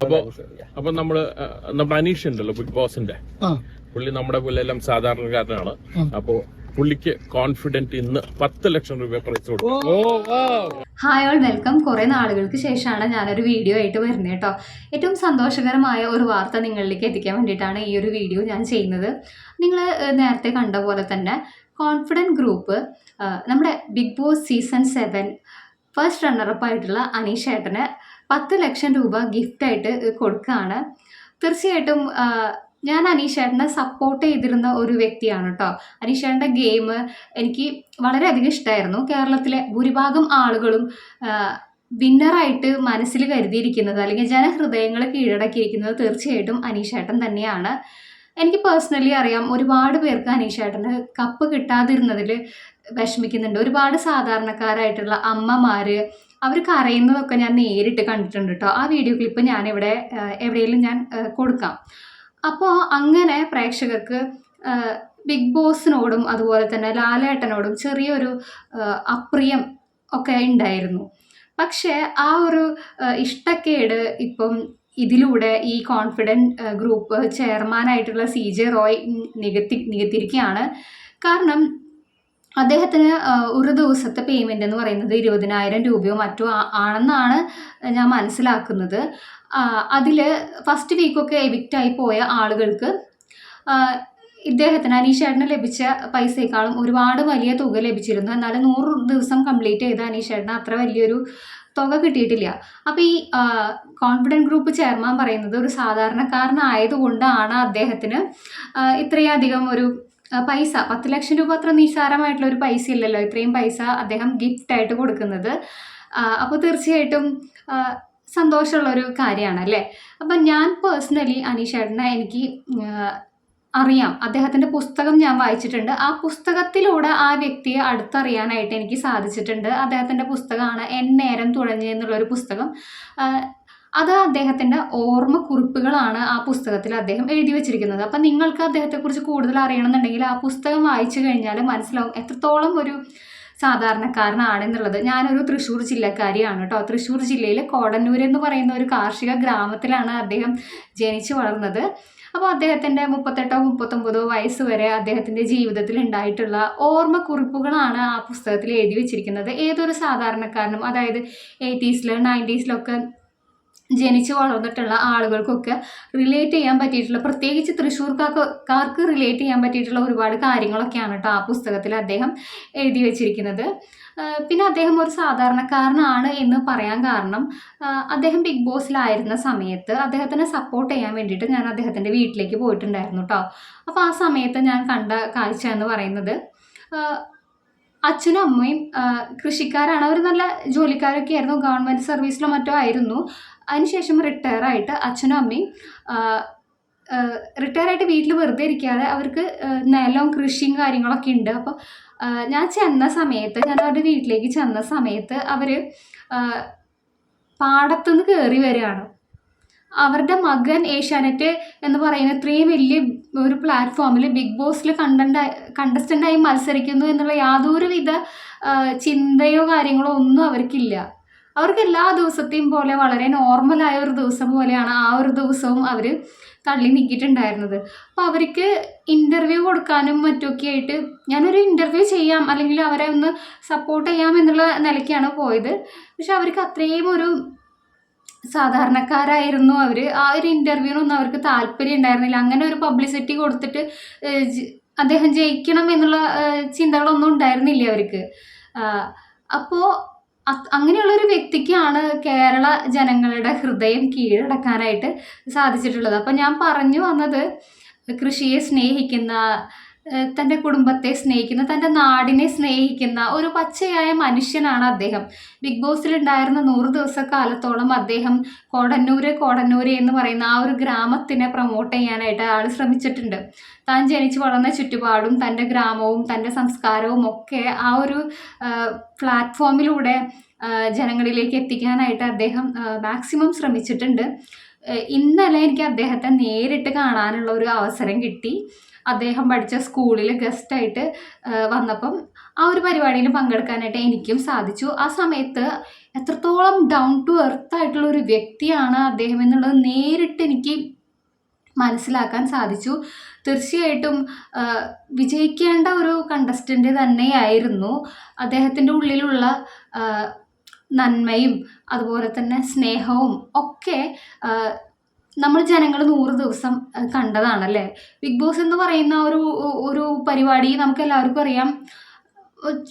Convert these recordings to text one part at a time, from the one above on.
അപ്പൊ അപ്പൊ നമ്മൾ നമ്മുടെ അനീഷ് ഉണ്ടല്ലോ ബിഗ് ബോസിന്റെ പുള്ളി നമ്മുടെ പോലെ എല്ലാം സാധാരണക്കാരനാണ്. അപ്പോ പുള്ളിക്ക് കോൺഫിഡന്റ് ഇന്ന് പത്ത് ലക്ഷം രൂപ പ്രൈസ് കൊടുക്കും ഹായ് ഓൾ വെൽക്കം കുറേ നാളുകൾക്ക് ശേഷമാണ് ഞാനൊരു വീഡിയോ ആയിട്ട് വരുന്നത് കേട്ടോ. ഏറ്റവും സന്തോഷകരമായ ഒരു വാർത്ത നിങ്ങളിലേക്ക് എത്തിക്കാൻ വേണ്ടിയിട്ടാണ് ഈ ഒരു വീഡിയോ ഞാൻ ചെയ്യുന്നത്. നിങ്ങൾ നേരത്തെ കണ്ട പോലെ തന്നെ കോൺഫിഡന്റ് ഗ്രൂപ്പ് നമ്മുടെ Big Boss season seven first runner up ആയിട്ടുള്ള അനീഷ് ഏട്ടന് പത്ത് ലക്ഷം രൂപ ഗിഫ്റ്റായിട്ട് കൊടുക്കുകയാണ്. തീർച്ചയായിട്ടും ഞാൻ അനീഷ് ഏട്ടനെ സപ്പോർട്ട് ചെയ്തിരുന്ന ഒരു വ്യക്തിയാണ് കേട്ടോ അനീഷ് ഏട്ടന്റെ ഗെയിം എനിക്ക് വളരെയധികം ഇഷ്ടമായിരുന്നു കേരളത്തിലെ ഭൂരിഭാഗം ആളുകളും വിന്നറായിട്ട് മനസ്സിൽ കരുതിയിരിക്കുന്നത് അല്ലെങ്കിൽ ജനഹൃദയങ്ങൾ കീഴടക്കിയിരിക്കുന്നത് തീർച്ചയായിട്ടും അനീഷേട്ടൻ തന്നെയാണ്. എനിക്ക് പേഴ്സണലി അറിയാം ഒരുപാട് പേർക്ക് അനീഷ് അനീഷേട്ടന് കപ്പ് കിട്ടാതിരുന്നതിൽ വിഷമിക്കുന്നുണ്ട്. ഒരുപാട് സാധാരണക്കാരായിട്ടുള്ള അമ്മമാർ അവർ കരയുന്നതൊക്കെ ഞാൻ നേരിട്ട് കണ്ടിട്ടുണ്ട് കേട്ടോ ആ വീഡിയോ ക്ലിപ്പ് ഞാനിവിടെ എവിടെയെങ്കിലും ഞാൻ കൊടുക്കാം. അപ്പോൾ അങ്ങനെ പ്രേക്ഷകർക്ക് ബിഗ് ബോസിനോടും അതുപോലെ തന്നെ ലാലേട്ടനോടും ചെറിയൊരു അപ്രിയം ഒക്കെ ഉണ്ടായിരുന്നു. പക്ഷേ ആ ഒരു ഇഷ്ടക്കേട് ഇപ്പം ഇതിലൂടെ ഈ കോൺഫിഡന്റ് ഗ്രൂപ്പ് ചെയർമാനായിട്ടുള്ള സി ജെ റോയ് നികത്തി നികത്തിയിരിക്കുകയാണ്. കാരണം അദ്ദേഹത്തിന് ഒരു ദിവസത്തെ പേയ്മെന്റ് എന്ന് പറയുന്നത് ഇരുപതിനായിരം രൂപയോ മറ്റോ ആണെന്നാണ് ഞാൻ മനസ്സിലാക്കുന്നത്. അതിൽ ഫസ്റ്റ് വീക്കൊക്കെ എവിക്റ്റായി പോയ ആളുകൾക്ക് ഇദ്ദേഹത്തിന് അനീഷേട്ടന് ലഭിച്ച പൈസയേക്കാളും ഒരുപാട് വലിയ തുക ലഭിച്ചിരുന്നു. എന്നാലും നൂറ് ദിവസം കംപ്ലീറ്റ് ചെയ്ത അനീഷേട്ടന് അത്ര വലിയൊരു തുക കിട്ടിയിട്ടില്ല. അപ്പോൾ ഈ കോൺഫിഡന്റ് ഗ്രൂപ്പ് ചെയർമാൻ പറയുന്നത് ഒരു സാധാരണക്കാരനായതുകൊണ്ടാണ് അദ്ദേഹത്തിന് ഇത്രയധികം ഒരു പൈസ. പത്ത് ലക്ഷം രൂപ അത്ര നിസ്സാരമായിട്ടുള്ള ഒരു പൈസ ഇല്ലല്ലോ. ഇത്രയും പൈസ അദ്ദേഹം ഗിഫ്റ്റ് ആയിട്ട് കൊടുക്കുന്നത്. അപ്പോൾ തീർച്ചയായിട്ടും സന്തോഷമുള്ള സന്തോഷമുള്ളൊരു കാര്യമാണ് അല്ലേ? അപ്പം ഞാൻ പേഴ്സണലി അനീഷേട്ടനെ എനിക്ക് അറിയാം. അദ്ദേഹത്തിന്റെ പുസ്തകം ഞാൻ വായിച്ചിട്ടുണ്ട്. ആ പുസ്തകത്തിലൂടെ ആ വ്യക്തിയെ അടുത്തറിയാനായിട്ട് എനിക്ക് സാധിച്ചിട്ടുണ്ട്. അദ്ദേഹത്തിന്റെ പുസ്തകമാണ് എൻ നേരം തുഴഞ്ഞ് പുസ്തകം. അത് അദ്ദേഹത്തിന്റെ ഓർമ്മക്കുറിപ്പുകളാണ് ആ പുസ്തകത്തിൽ അദ്ദേഹം എഴുതി വെച്ചിരിക്കുന്നത്. അപ്പം നിങ്ങൾക്ക് അദ്ദേഹത്തെക്കുറിച്ച് കൂടുതൽ അറിയണമെന്നുണ്ടെങ്കിൽ ആ പുസ്തകം വായിച്ചു കഴിഞ്ഞാൽ മനസ്സിലാവും എത്രത്തോളം ഒരു സാധാരണക്കാരനാണെന്നുള്ളത് ഞാനൊരു തൃശ്ശൂർ ജില്ലക്കാരിയാണ് കേട്ടോ. തൃശ്ശൂർ ജില്ലയിൽ കോടന്നൂർ എന്ന് പറയുന്ന ഒരു കാർഷിക ഗ്രാമത്തിലാണ് അദ്ദേഹം ജനിച്ചു വളർന്നത്. അപ്പോൾ അദ്ദേഹത്തിന്റെ മുപ്പത്തെട്ടോ മുപ്പത്തൊമ്പതോ വയസ്സ് വരെ അദ്ദേഹത്തിന്റെ ജീവിതത്തിൽ ഉണ്ടായിട്ടുള്ള ഓർമ്മക്കുറിപ്പുകളാണ് ആ പുസ്തകത്തിൽ എഴുതി വെച്ചിരിക്കുന്നത്. ഏതൊരു സാധാരണക്കാരനും അതായത് എയ്റ്റീസിലും നയന്റീസിലൊക്കെ ജനിച്ചു വളർന്നിട്ടുള്ള ആളുകൾക്കൊക്കെ റിലേറ്റ് ചെയ്യാൻ പറ്റിയിട്ടുള്ള പ്രത്യേകിച്ച് തൃശ്ശൂർക്കാർക്ക് റിലേറ്റ് ചെയ്യാൻ പറ്റിയിട്ടുള്ള ഒരുപാട് കാര്യങ്ങളൊക്കെയാണ് കേട്ടോ ആ പുസ്തകത്തിൽ അദ്ദേഹം എഴുതി വെച്ചിരിക്കുന്നത്. പിന്നെ അദ്ദേഹം ഒരു സാധാരണക്കാരനാണ് എന്ന് പറയാൻ കാരണം അദ്ദേഹം ബിഗ് ബോസിലായിരുന്ന സമയത്ത് അദ്ദേഹത്തിനെ സപ്പോർട്ട് ചെയ്യാൻ വേണ്ടിയിട്ട് ഞാൻ അദ്ദേഹത്തിന്റെ വീട്ടിലേക്ക് പോയിട്ടുണ്ടായിരുന്നു കേട്ടോ. അപ്പോൾ ആ സമയത്ത് ഞാൻ കണ്ട കാഴ്ച എന്ന് പറയുന്നത് അച്ഛനും അമ്മയും കൃഷിക്കാരാണ്. അവർ നല്ല ജോലിക്കാരൊക്കെ ആയിരുന്നു ഗവൺമെന്റ് സർവീസിലോ മറ്റോ ആയിരുന്നു. അതിനുശേഷം റിട്ടയർ ആയിട്ട് അച്ഛനും അമ്മയും റിട്ടയർ ആയിട്ട് വീട്ടിൽ വെറുതെ ഇരിക്കാതെ അവർക്ക് നിലവും കൃഷിയും കാര്യങ്ങളൊക്കെ ഉണ്ട്. അപ്പോൾ ഞാൻ ചെന്ന സമയത്ത് ഞാൻ അവരുടെ വീട്ടിലേക്ക് ചെന്ന സമയത്ത് അവർ പാടത്തുനിന്ന് കയറി വരികയാണ്. അവരുടെ മകൻ ഏഷ്യാനെറ്റ് എന്ന് പറയുന്ന ഇത്രയും വലിയ ഒരു പ്ലാറ്റ്ഫോമിൽ ബിഗ് ബോസിൽ കണ്ടന്റ് കണ്ടസ്റ്റന്റായി മത്സരിക്കുന്നു എന്നുള്ള യാതൊരുവിധ ചിന്തയോ കാര്യങ്ങളോ ഒന്നും അവർക്കില്ല. അവർക്ക് എല്ലാ ദിവസത്തെയും പോലെ വളരെ നോർമലായ ഒരു ദിവസം പോലെയാണ് ആ ഒരു ദിവസവും അവർ തള്ളി നീക്കിയിട്ടുണ്ടായിരുന്നത്. അപ്പോൾ അവർക്ക് ഇന്റർവ്യൂ കൊടുക്കാനും മറ്റൊക്കെ ആയിട്ട് ഞാനൊരു ഇന്റർവ്യൂ ചെയ്യാം അല്ലെങ്കിൽ അവരെ ഒന്ന് സപ്പോർട്ട് ചെയ്യാം എന്നുള്ള നിലയ്ക്കാണ് പോയത്. പക്ഷെ അവർക്ക് അത്രയും ഒരു സാധാരണക്കാരായിരുന്നു അവർ ആ ഒരു ഇന്റർവ്യൂവിനൊന്നും അവർക്ക് താല്പര്യം ഉണ്ടായിരുന്നില്ല. അങ്ങനെ ഒരു പബ്ലിസിറ്റി കൊടുത്തിട്ട് അദ്ദേഹം ജയിക്കണം എന്നുള്ള ചിന്തകളൊന്നും ഉണ്ടായിരുന്നില്ല അവർക്ക്? അപ്പോൾ അങ്ങനെയുള്ള ഒരു വ്യക്തിക്കാണ് കേരള ജനങ്ങളുടെ ഹൃദയം കീഴടക്കാനായിട്ട് സാധിച്ചിട്ടുള്ളത്. അപ്പം ഞാൻ പറഞ്ഞു വന്നത് കൃഷിയെ സ്നേഹിക്കുന്ന തന്റെ കുടുംബത്തെ സ്നേഹിക്കുന്ന തന്റെ നാടിനെ സ്നേഹിക്കുന്ന ഒരു പച്ചയായ മനുഷ്യനാണ് അദ്ദേഹം. ബിഗ് ബോസിൽ ഉണ്ടായിരുന്ന നൂറ് ദിവസക്കാലത്തോളം അദ്ദേഹം കോടന്നൂര് കോടന്നൂര് എന്ന് പറയുന്ന ആ ഒരു ഗ്രാമത്തിനെ പ്രൊമോട്ട് ചെയ്യാനായിട്ട് ആൾ ശ്രമിച്ചിട്ടുണ്ട്. താൻ ജനിച്ചു വളർന്ന ചുറ്റുപാടും തന്റെ ഗ്രാമവും തന്റെ സംസ്കാരവും ഒക്കെ ആ ഒരു പ്ലാറ്റ്ഫോമിലൂടെ ജനങ്ങളിലേക്ക് എത്തിക്കാനായിട്ട് അദ്ദേഹം മാക്സിമം ശ്രമിച്ചിട്ടുണ്ട്. ഇന്നലെ എനിക്ക് അദ്ദേഹത്തെ നേരിട്ട് കാണാനുള്ള ഒരു അവസരം കിട്ടി. അദ്ദേഹം പഠിച്ച സ്കൂളിൽ ഗസ്റ്റായിട്ട് വന്നപ്പം ആ ഒരു പരിപാടിയിൽ പങ്കെടുക്കാനായിട്ട് എനിക്കും സാധിച്ചു. ആ സമയത്ത് എത്രത്തോളം ഡൗൺ ടു എർത്ത് ആയിട്ടുള്ള ഒരു വ്യക്തിയാണ് അദ്ദേഹം എന്നുള്ളത് നേരിട്ട് എനിക്ക് മനസ്സിലാക്കാൻ സാധിച്ചു. തീർച്ചയായിട്ടും വിജയിക്കേണ്ട ഒരു കണ്ടസ്റ്റന്റ് തന്നെയായിരുന്നു. അദ്ദേഹത്തിന്റെ ഉള്ളിലുള്ള നന്മയും അതുപോലെ തന്നെ സ്നേഹവും ഒക്കെ നമ്മൾ ജനങ്ങൾ നൂറ് ദിവസം കണ്ടതാണല്ലേ? ബിഗ് ബോസ് എന്ന് പറയുന്ന ഒരു ഒരു പരിപാടി നമുക്ക് എല്ലാവർക്കും അറിയാം.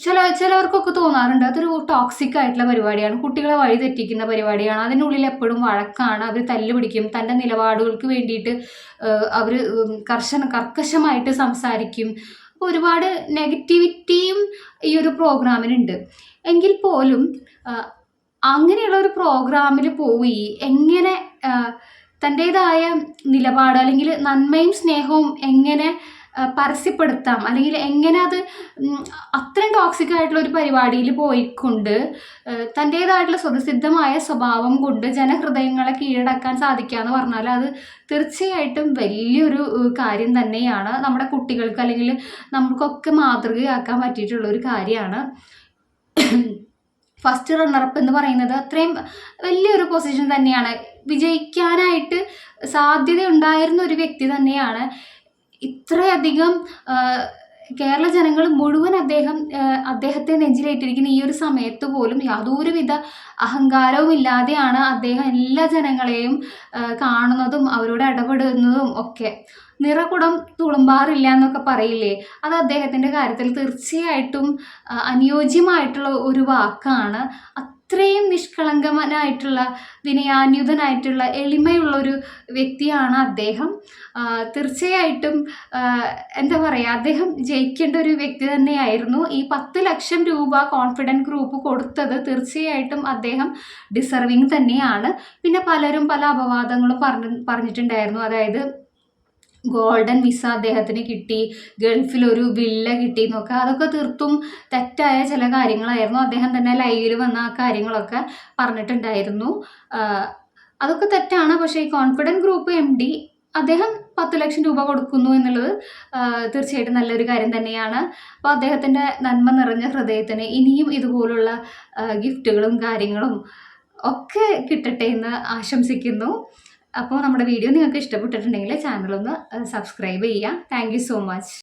ചില ചിലവർക്കൊക്കെ തോന്നാറുണ്ട്. അതൊരു ടോക്സിക് ആയിട്ടുള്ള പരിപാടിയാണ്. കുട്ടികളെ വഴി തെറ്റിക്കുന്ന പരിപാടിയാണ്. അതിനുള്ളിൽ എപ്പോഴും വഴക്കാണ്. അവർ തല്ല് പിടിക്കും. തന്റെ നിലപാടുകൾക്ക് വേണ്ടിയിട്ട് അവർ കർശന കർക്കശമായിട്ട് സംസാരിക്കും. അപ്പോൾ ഒരുപാട് നെഗറ്റിവിറ്റിയും ഈ ഒരു പ്രോഗ്രാമിനുണ്ട്. എങ്കിൽ പോലും അങ്ങനെയുള്ള ഒരു പ്രോഗ്രാമിൽ പോയി എങ്ങനെ തന്റേതായ നിലപാട് അല്ലെങ്കിൽ നന്മയും സ്നേഹവും എങ്ങനെ പരസ്യപ്പെടുത്താം? അല്ലെങ്കിൽ എങ്ങനെ അത് അത്രയും ടോക്സിക് ആയിട്ടുള്ള ഒരു പരിപാടിയിൽ പോയിക്കൊണ്ട് തന്റേതായിട്ടുള്ള സ്വതസിദ്ധമായ സ്വഭാവം കൊണ്ട് ജനഹൃദയങ്ങളെ കീഴടക്കാൻ സാധിക്കുക എന്ന് പറഞ്ഞാൽ അത് തീർച്ചയായിട്ടും വലിയൊരു കാര്യം തന്നെയാണ്. നമ്മുടെ കുട്ടികൾക്ക് അല്ലെങ്കിൽ നമുക്കൊക്കെ മാതൃകയാക്കാൻ പറ്റിയിട്ടുള്ള ഒരു കാര്യമാണ്. ഫസ്റ്റ് റണ്ണറപ്പ് എന്ന് പറയുന്നത് അത്രയും വലിയൊരു പൊസിഷൻ തന്നെയാണ്. വിജയിക്കാനായിട്ട് സാധ്യത ഉണ്ടായിരുന്ന ഒരു വ്യക്തി തന്നെയാണ്. ഇത്രയധികം കേരള ജനങ്ങൾ മുഴുവൻ അദ്ദേഹം അദ്ദേഹത്തെ നെഞ്ചിലേറ്റിരിക്കുന്ന ഈ ഒരു സമയത്ത് പോലും യാതൊരുവിധ അഹങ്കാരവും ഇല്ലാതെയാണ് അദ്ദേഹം എല്ലാ ജനങ്ങളെയും കാണുന്നതും അവരോട് ഇടപെടുന്നതും ഒക്കെ. നിറകുടം തുളുമ്പാറില്ല എന്നൊക്കെ പറയില്ലേ? അത് അദ്ദേഹത്തിന്റെ കാര്യത്തിൽ തീർച്ചയായിട്ടും അനുയോജ്യമായിട്ടുള്ള ഒരു വാക്കാണ്. അത്രയും നിഷ്കളങ്കമനായിട്ടുള്ള വിനയാന്യുതനായിട്ടുള്ള എളിമയുള്ള ഒരു വ്യക്തിയാണ് അദ്ദേഹം. തീർച്ചയായിട്ടും എന്താ പറയുക അദ്ദേഹം ജയിക്കേണ്ട ഒരു വ്യക്തി തന്നെയായിരുന്നു. ഈ പത്ത് ലക്ഷം രൂപ കോൺഫിഡന്റ് ഗ്രൂപ്പ് കൊടുത്തത് തീർച്ചയായിട്ടും അദ്ദേഹം ഡിസർവിങ് തന്നെയാണ്. പിന്നെ പലരും പല അപവാദങ്ങളും പറഞ്ഞു പറഞ്ഞിട്ടുണ്ടായിരുന്നു. അതായത് ഗോൾഡൻ വിസ അദ്ദേഹത്തിന് കിട്ടി. ഗൾഫിൽ ഒരു വില്ല കിട്ടി എന്നൊക്കെ. അതൊക്കെ തീർത്തും തെറ്റായ ചില കാര്യങ്ങളായിരുന്നു. അദ്ദേഹം തന്നെ ലൈവിൽ വന്ന ആ കാര്യങ്ങളൊക്കെ പറഞ്ഞിട്ടുണ്ടായിരുന്നു. അതൊക്കെ തെറ്റാണ്. പക്ഷേ ഈ കോൺഫിഡന്റ് ഗ്രൂപ്പ് എം ഡി അദ്ദേഹം പത്ത് ലക്ഷം രൂപ കൊടുക്കുന്നു എന്നുള്ളത് തീർച്ചയായിട്ടും നല്ലൊരു കാര്യം തന്നെയാണ്. അപ്പോൾ അദ്ദേഹത്തിന്റെ നന്മ നിറഞ്ഞ ഹൃദയത്തിന് ഇനിയും ഇതുപോലുള്ള ഗിഫ്റ്റുകളും കാര്യങ്ങളും ഒക്കെ കിട്ടട്ടെ എന്ന് ആശംസിക്കുന്നു. അപ്പോൾ നമ്മുടെ വീഡിയോ നിങ്ങൾക്ക് ഇഷ്ടപ്പെട്ടിട്ടുണ്ടെങ്കിൽ ചാനലൊന്ന് സബ്സ്ക്രൈബ് ചെയ്യുക. Thank so much